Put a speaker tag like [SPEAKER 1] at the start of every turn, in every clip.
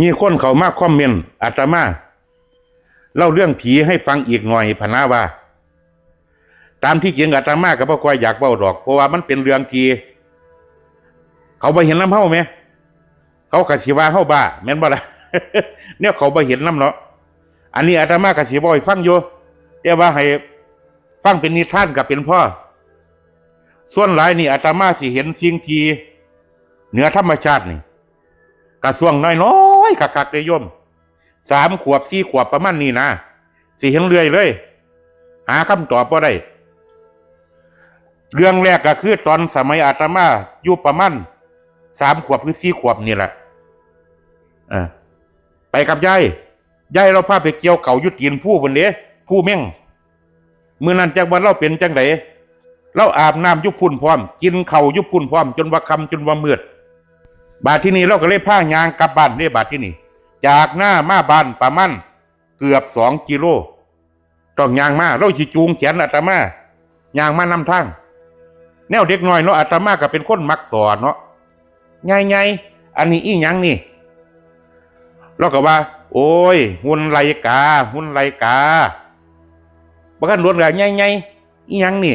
[SPEAKER 1] มีคนเขามาคอมเมนต์อาตมาเล่าเรื่องผีให้ฟังอีกหน่อยพนาว่า ตามที่เจริงอาตมาก็บ่ค่อยอยากเบ้าดอก เพราะว่ามันเป็นเรื่องทีเขาบ่เห็นน้ำเฮาไหมเขากะสิว่าเฮาบ้าแม่นบ่ล่ะเนี่ยเขาบ่เห็นน้ำเนาะอันนี้อาตมากะสิบ่ให้ฟังอยู่แต่ว่าให้ฟังเป็นนิทานกับเป็นพ่อ ส่วนหลายนี่อาตมาสิเห็นสิ่งทีเหนือธรรมชาตินี่กระส่วงน้อย ๆคักๆเลยโยมสามขวบสี่ขวบประมาณนี้นะสิเห็นเรื่อยเลย หาคำตอบบ่ได้ เรื่องแรกก็คือตอนสมัยอาตมาอยู่ประมาณสามขวบหรือสี่ขวบนี่แหละอไปกับยายยายเราพาไปเกี่ยวเก่ายุดยินผู้บนเด้ผู้เม่งเมื่อนั้นจากวันเราเป็นจังไดเราอาบน้ำยุบพุ่นพร้อม กินเข่ายุบพุ่นพร้อม จนว่าคำจนว่ามืด บาทที่นี่เราก็เลยพายางกลับบ้านเด้บาทที่นี่ จากหน้ามาบ้านประมาณเกือบสองกิโลต้องยางมาเราสิจูงแขนอาตมายางมานำทางแนวเด็กน้อยเนาะอาตมาก็เป็นคนมักสอนเนาะไงไงอันนี้อีหยังนี่เราก็ว่า โอ้ย หุ่นไรกา หุ่นไรกาบักันรวนกับไงไงอีหยังนี่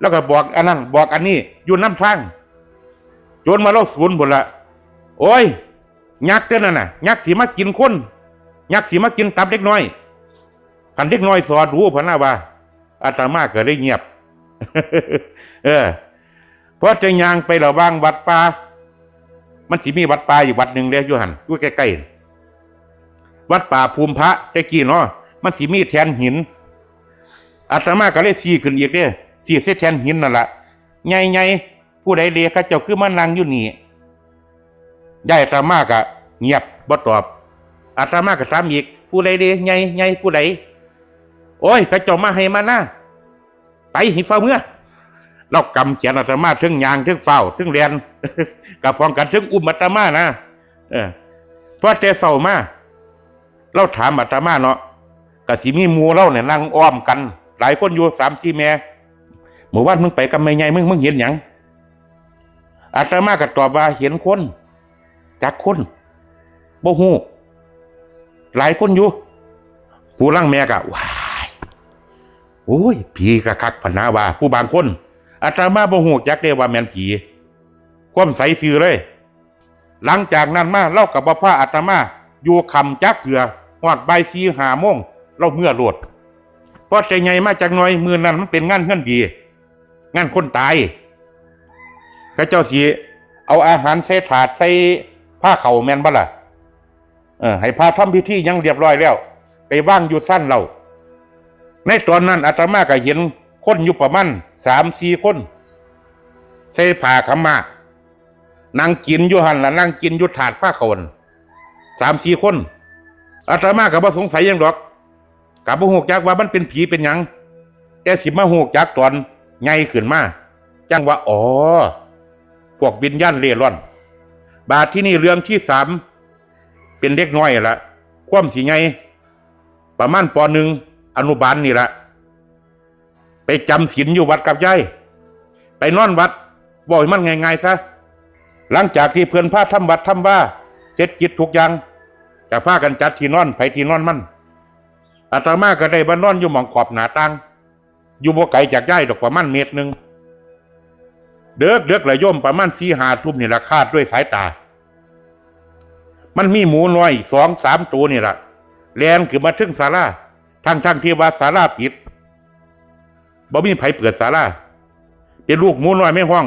[SPEAKER 1] แล้วก็บอกอันนั้นบอกอันนี้อยู่น้ำทางจนมาเราสูนหมดละ โอ้ย ยักษ์เจ้านั่นน่ะ ยักษ์สีมากินคน ยักษ์สีมากินตับเด็กน้อยขันเด็กน้อยสอดรู้พะนะว่าอาตมาก็ได้เงียบ เออเพราะจะยางไประหว่างวัดป่ามันสิมีวัดป่าอยู่วัดหนึ่งเลยอยู่หันอยู่ใกล้ๆวัดป่าภูมิพระตะกี้เนาะมันสิมีแทนหินอาตมาก็เลยสีขึ้นอีกเด้สีเสแทนหินนั่นละไงไงผู้ใดเรียกเขาเจ้าคือมันนั่งอยู่นี่ ยายอาตมาก็เงียบบ่ตอบอาตมาก็ถามอีกผู้ใดเรียไงไงผู้ใดโอ้ยเขาเจ้ามาให้มานะไปห้ฟ้าเมื่อเรากำแขนอาตมาถึงยางถึงเฝ้าถึงเรียนกับพร้องกันถึงอุ้มอาตมานะเออเพราะแต่เศร้ามาเราถามอาตมาเนาะกสิมีมูเราเนี่ยนั่งอ้อมกัน หลายคนอยู่สามสี่แม่หมู่บ้านมึงไปกับแม่ใหญ่มึงมึงเห็นหยังอาตมาก็ตอบว่าเห็นคน จักคนบ่ฮู้หลายคนอยู่ผู้ร่างแม่ก็ว้ายโอ้ย ผีกะคักพนาว่า ผู้บางคนอาตมาบ่ฮู้จักได้ว่าแม่นผีความใสซื่อเลย หลังจากนั้นมาเล่ากับบ่พาอาตมาอยู่คำจักเถือฮอดบ่าย4 5โมงเราเมื่อโหลดเพราะใจใหญ่มาจากหน้อยมือนั้นมันเป็นงานเฮือนดี งานคนตาย พระเจ้าสิเอาอาหารใส่ถาดใส่ ผ้าเข่าแมนบ่ล่ะเออให้พาทำพิธียังเรียบร้อยแล้ว ไปว่างอยู่สั้นเรา ในตอนนั้นอาตมาก็เห็นคนอยู่ประมาณสามสี่คนใส่ผ้าขมานั่งกินอยู่หันละนั่งกินอยู่ถาดผ้าเขาวน่ะสามสี่คนอาตมาก็บ่สงสัยยังดอกกับบ่ฮู้จักว่ามันเป็นผีเป็นหยังแต่สิมาฮู้จักตอนไงขึ้นมาจังว่าอ๋อพวกวิญญาณเร่ร่อน บาทที่นี่เรื่องที่สามเป็นเด็กน้อยละความสิไงประมาณปหนึ่งอนุบาลนี่ละไปจำศีลอยู่วัดกับยายไปนอนวัดบอกมันง่ายๆซะหลังจากที่เพื่อนพาทำวัดทำว่า เสร็จกิจทุกอย่างจะพากันจัดที่นอนไปที่นอนมันอาตมาก็ได้บ้านนอนอยู่หมองขอบหนาตังอยู่บ่ไกลจากยายดอกประมาณเมตรหนึ่ง เดือกเดือกระย่มประมาณสี่หาทุ่มนี่ละคาดด้วยสายตา มันมีหมูน้อยสองสามตัวนี่ละแลนขึ้นมาถึงศาลาทั้งทั้งที่ว่าศาลาปิดบ่มีไผเปิดศาลาเป็นลูกหมูน้อยไม่ห้อง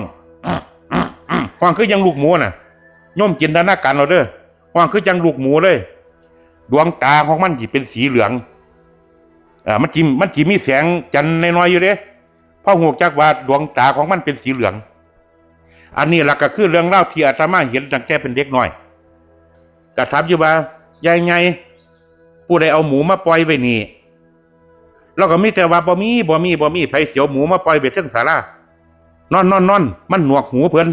[SPEAKER 1] ห้องคือยังลูกหมูน่ะย่อมจินตนาการเราเด้อห้องคือยังลูกหมูเลย ดวงตาของมันจีเป็นสีเหลืองอ่ามันจีมันจีมีแสงจันน้อยๆอยู่เด้พราะหูจักว่าดวงตาของมันเป็นสีเหลือง อันนี้หลักก็คือเรื่องเล่าที่อาตมาเห็นตั้งแต่เป็นเด็กน้อยก็ถามอยู่ว่ายายไงผู้ใดเอาหมูมาปล่อยไว้นี่เราก็มีแต่ว่าบ่มีบ่มีบ่มีไผเสียวหมูมาปล่อยไปทั้งสารา นอนนอนนอนมันหนวกหูเพิ่น